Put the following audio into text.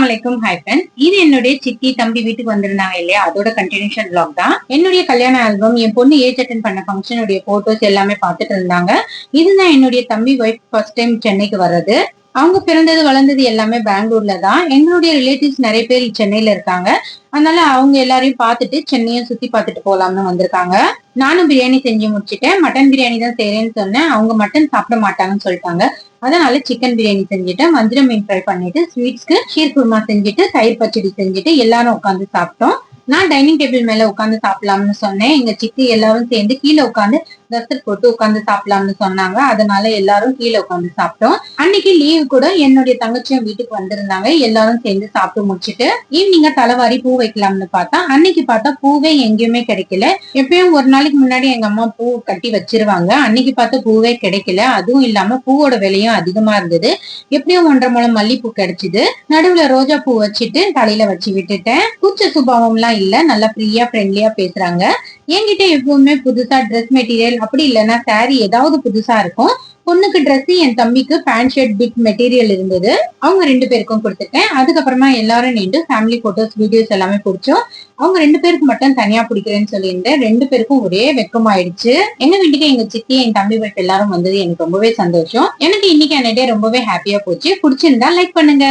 அஸ்லாம் வலைக்கும் ஹைபன் இது என்னுடைய சித்தி தம்பி வீட்டுக்கு வந்திருந்தாங்க இல்லையா? அதோட கண்டினியூஷன் பிளாக் தான். என்னுடைய கல்யாண ஆல்பம் என் பொண்ணு ஏஜ் அட்டன் பண்ண ஃபங்க்ஷனுடைய போட்டோஸ் எல்லாமே பார்த்துட்டு இருந்தாங்க. இதுதான் என்னுடைய தம்பி ஒய்ஃப் ஃபர்ஸ்ட் டைம் சென்னைக்கு வர்றது. அவங்க பிறந்தது வளர்ந்தது எல்லாமே பெங்களூர்ல தான். எங்களுடைய ரிலேட்டிவ்ஸ் நிறைய பேர் சென்னையில இருக்காங்க. அதனால அவங்க எல்லாரையும் பார்த்துட்டு சென்னையும் சுத்தி பார்த்துட்டு போலாம்னு வந்திருக்காங்க. நானும் பிரியாணி செஞ்சு முடிச்சுட்டேன். மட்டன் பிரியாணி தான் செய்யறேன்னு சொன்னேன். அவங்க மட்டன் சாப்பிட மாட்டாங்கன்னு சொல்லிட்டாங்க. அதனால சிக்கன் பிரியாணி செஞ்சுட்டு வஞ்சிரம் மீன் ஃப்ரை பண்ணிட்டு ஸ்வீட்ஸ்க்கு ஷீர் குருமா செஞ்சுட்டு தயிர் பச்சடி செஞ்சுட்டு எல்லாரும் உட்காந்து சாப்பிட்டோம். நான் டைனிங் டேபிள் மேல உட்காந்து சாப்பிடலாம்னு சொன்னேன். எங்க சித்தி எல்லாரும் சேர்ந்து கீழே உட்காந்து தஸ்தர் போட்டு உட்காந்து சாப்பிடலாம்னு சொன்னாங்க. அதனால எல்லாரும் கீழே உட்காந்து சாப்பிட்டோம். அன்னைக்கு லீவ் கூட என்னுடைய தங்கச்சியும் வீட்டுக்கு வந்திருந்தாங்க. எல்லாரும் சேர்ந்து சாப்பிட்டு முடிச்சிட்டு ஈவினிங்க தலைவாரி பூ வைக்கலாம்னு பார்த்தா அன்னைக்கு பார்த்தா பூவே எங்கேயுமே கிடைக்கல. எப்பயும் ஒரு நாளைக்கு முன்னாடி எங்க அம்மா பூ கட்டி வச்சிருவாங்க. அன்னைக்கு பார்த்தா பூவே கிடைக்கல. அதுவும் இல்லாம பூவோட விலையும் அதிகமா இருந்தது. எப்படியும் ஒன்றரை மூலம் மல்லிப்பூ கிடைச்சிது. நடுவுல ரோஜா பூ வச்சுட்டு தலையில வச்சு விட்டுட்டேன். கூச்ச சுபாவம் எல்லாம் இல்ல. நல்லா ஃப்ரீயா ஃப்ரெண்ட்லியா பேசுறாங்க. என்கிட்ட எப்பவுமே புதுசா ட்ரெஸ் மெட்டீரியல் அப்படி இல்லைன்னா சாரி ஏதாவது புதுசா இருக்கும். பொண்ணுக்கு ட்ரெஸ் என் தம்பிக்கு பேண்ட் ஷர்ட் பிக் மெட்டீரியல் இருந்தது. அவங்க ரெண்டு பேருக்கும் கொடுத்துட்டேன். அதுக்கப்புறமா எல்லாரும் நின்று ஃபேமிலி போட்டோஸ் வீடியோஸ் எல்லாமே பிடிச்சோம். அவங்க ரெண்டு பேருக்கு மட்டும் தனியா பிடிக்கிறேன்னு சொல்லியிருந்தேன். ரெண்டு பேருக்கும் ஒரே வெக்கமாயிடுச்சு. எங்க வீட்டுக்கு எங்க சித்தி என் தம்பி வீட்டு எல்லாரும் வந்தது எனக்கு ரொம்பவே சந்தோஷம். எனக்கு இன்னைக்கு டே ரொம்பவே ஹாப்பியா போச்சு. பிடிச்சிருந்தா லைக் பண்ணுங்க.